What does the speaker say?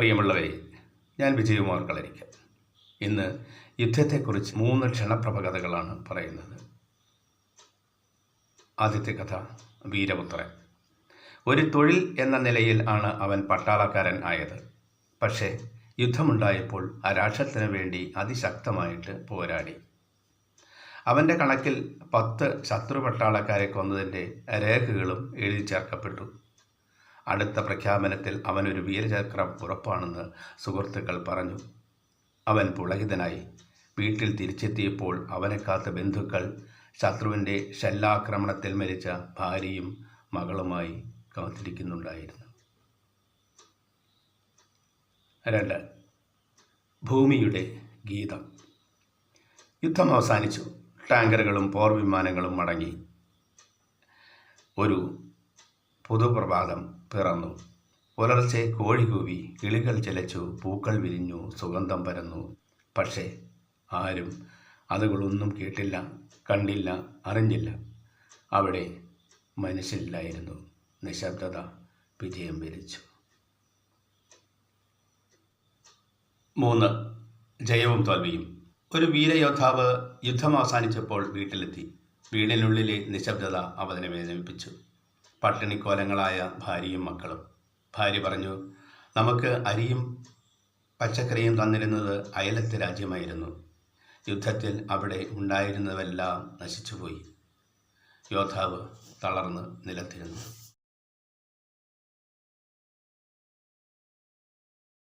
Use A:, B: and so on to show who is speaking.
A: പ്രിയമുള്ളവരെ ഞാൻ വിജയകുമാർ കളരിക്ക ഇന്ന് യുദ്ധത്തെക്കുറിച്ച് മൂന്ന് ക്ഷണപ്രഭകഥകളാണ് പറയുന്നത്. ആദ്യത്തെ കഥ വീരപുത്രൻ. ഒരു തൊഴിൽ എന്ന നിലയിൽ ആണ് അവൻ പട്ടാളക്കാരൻ ആയത്. പക്ഷേ യുദ്ധമുണ്ടായപ്പോൾ ആ രാഷ്ട്രത്തിന് വേണ്ടി അതിശക്തമായിട്ട് പോരാടി. അവന്റെ കണക്കിൽ പത്ത് ശത്രു പട്ടാളക്കാരെ കൊന്നതിന്റെ രേഖകളും എഴുതി ചേർക്കപ്പെട്ടു അടുത്ത പ്രഖ്യാപനത്തിൽ അവനൊരു വീരചക്രം ഉറപ്പാണെന്ന് സുഹൃത്തുക്കൾ പറഞ്ഞു. അവൻ പുളകിതനായി. വീട്ടിൽ തിരിച്ചെത്തിയപ്പോൾ അവനെ കാത്ത ബന്ധുക്കൾ ശത്രുവിന്റെ ഷെല്ലാക്രമണത്തിൽ മരിച്ച ഭാര്യയും മകളുമായി കാത്തിരിക്കുന്നുണ്ടായിരുന്നു. രണ്ട്. ഭൂമിയുടെ ഗീതം. യുദ്ധം അവസാനിച്ചു. ടാങ്കറുകളും പോർ വിമാനങ്ങളും മടങ്ങി. ഒരു പുതുപ്രഭാതം. പിറന്നു. പുലർച്ചെ കോഴി കൂവി കിളികൾ ചിലച്ചു പൂക്കൾ വിരിഞ്ഞു സുഗന്ധം പരന്നു. പക്ഷേ ആരും അതുകളൊന്നും കേട്ടില്ല കണ്ടില്ല അറിഞ്ഞില്ല. അവിടെ മനുഷ്യരില്ലായിരുന്നു. നിശബ്ദത വിജയം വരിച്ചു. മൂന്ന്. ജയവും തോൽവിയും. ഒരു വീരയോദ്ധാവ് യുദ്ധം അവസാനിച്ചപ്പോൾ വീട്ടിലെത്തി. വീടിനുള്ളിലെ നിശബ്ദത അവനെ വേദനിപ്പിച്ചു പട്ടിണിക്കോലങ്ങളായ ഭാര്യയും മക്കളും. ഭാര്യ പറഞ്ഞു നമുക്ക് അരിയും പച്ചക്കറിയും തന്നിരുന്നത് അയലത്തെ രാജ്യമായിരുന്നു. യുദ്ധത്തിൽ അവിടെ ഉണ്ടായിരുന്നവെല്ലാം നശിച്ചുപോയി യോദ്ധാവ് തളർന്ന് നിലത്തിരുന്നു.